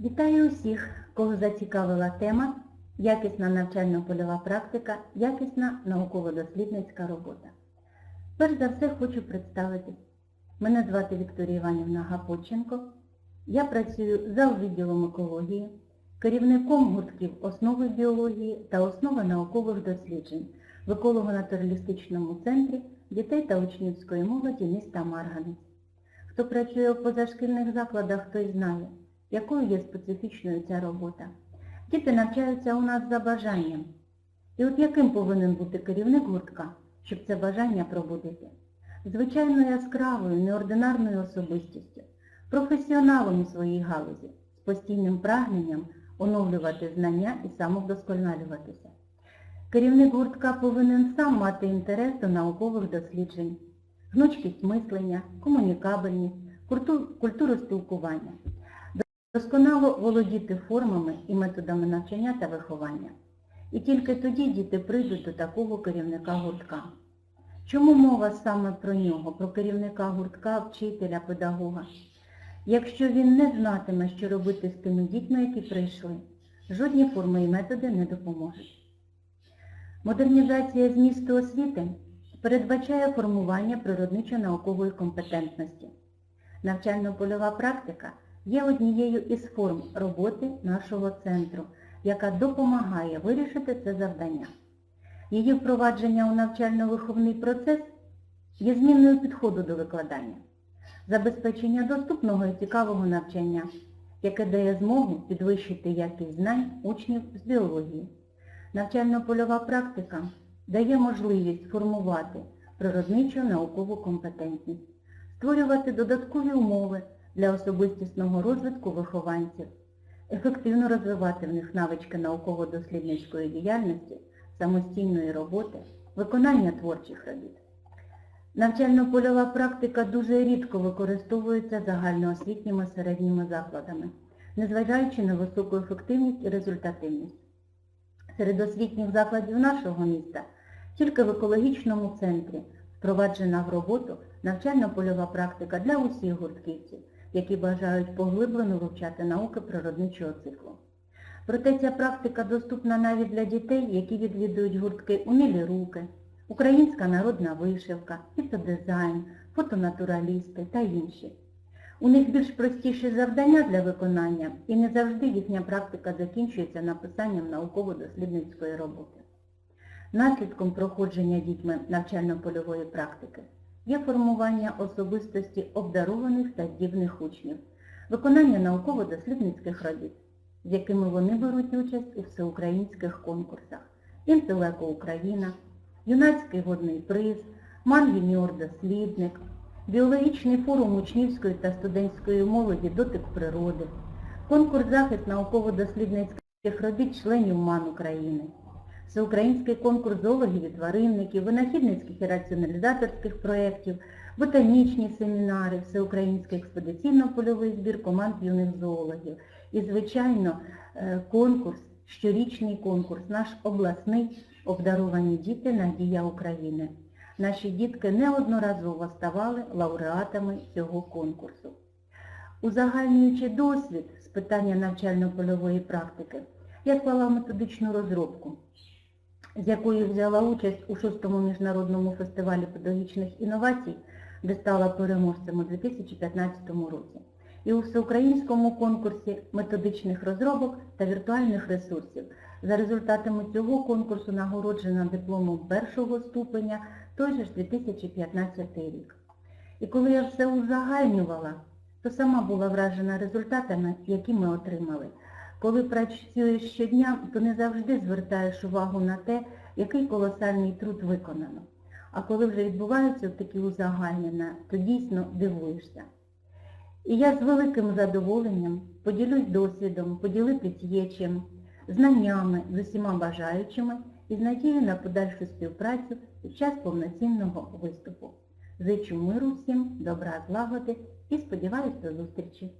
Вітаю усіх, кого зацікавила тема якісна навчально-польова практика, якісна науково-дослідницька робота. Перш за все хочу представитись. Мене звати Вікторія Іванівна Гапоченко. Я працюю за відділом екології, керівником гуртків основи біології та основи наукових досліджень в еколого-натуралістичному центрі дітей та учнівської молоді міста Марганець. Хто працює в позашкільних закладах, той знає, якою є специфічною ця робота. Діти навчаються у нас за бажанням. І от яким повинен бути керівник гуртка, щоб це бажання пробудити? Звичайно яскравою, неординарною особистістю, професіоналом у своїй галузі, з постійним прагненням оновлювати знання і самовдосконалюватися. Керівник гуртка повинен сам мати інтерес до наукових досліджень, гнучкість мислення, комунікабельність, культуру спілкування, досконало володіти формами і методами навчання та виховання. І тільки тоді діти прийдуть до такого керівника гуртка. Чому мова саме про нього, про керівника гуртка, вчителя, педагога? Якщо він не знатиме, що робити з тими дітьми, які прийшли, жодні форми і методи не допоможуть. Модернізація змісту освіти передбачає формування природничо-наукової компетентності. Навчально-польова практика є однією із форм роботи нашого центру, яка допомагає вирішити це завдання. Її впровадження у навчально-виховний процес є зміною підходу до викладання, забезпечення доступного і цікавого навчання, яке дає змогу підвищити якість знань учнів з біології. Навчально-польова практика дає можливість формувати природничу наукову компетентність, створювати додаткові умови для особистісного розвитку вихованців, ефективно розвивати в них навички науково-дослідницької діяльності, самостійної роботи, виконання творчих робіт. Навчально-польова практика дуже рідко використовується загальноосвітніми середніми закладами, незважаючи на високу ефективність і результативність. Серед освітніх закладів нашого міста тільки в екологічному центрі впроваджена в роботу навчально-польова практика для усіх гуртківців, які бажають поглиблено вивчати науки природничого циклу. Проте ця практика доступна навіть для дітей, які відвідують гуртки «Умілі руки», Українська народна вишивка, фітодизайн, фотонатуралісти та інші. У них більш простіші завдання для виконання і не завжди їхня практика закінчується написанням науково-дослідницької роботи. Наслідком проходження дітьми навчально-польової практики є формування особистості обдарованих та здібних учнів, виконання науково-дослідницьких робіт, з якими вони беруть участь у всеукраїнських конкурсах. «Інтелеко Україна», «Юнацький годний приз», «Ман юніор дослідник», Біологічний форум учнівської та студентської молоді «Дотик природи», конкурс захист науково-дослідницьких робіт членів МАН України, всеукраїнський конкурс зоологів і тваринників, винахідницьких і раціоналізаторських проєктів, ботанічні семінари, всеукраїнський експедиційно-польовий збір команд юних зоологів. І, звичайно, е, конкурс, щорічний конкурс, наш обласний обдаровані діти «Надія України». Наші дітки неодноразово ставали лауреатами цього конкурсу. Узагальнюючи досвід з питання навчально-польової практики, я склала методичну розробку, з якою взяла участь у 6-му міжнародному фестивалі педагогічних інновацій, де стала переможцем у 2015 році, і у всеукраїнському конкурсі методичних розробок та віртуальних ресурсів. За результатами цього конкурсу нагороджена дипломом першого ступеня той же ж 2015 рік. І коли я все узагальнювала, то сама була вражена результатами, які ми отримали. Коли працюєш щодня, то не завжди звертаєш увагу на те, який колосальний труд виконано. А коли вже відбуваються такі узагальнення, то дійсно дивуєшся. І я з великим задоволенням поділюсь досвідом, поділитись є чим, знаннями з усіма бажаючими і з надією на подальшу співпрацю під час повноцінного виступу. Зичу миру всім, добра злагоди і сподіваюсь до зустрічі!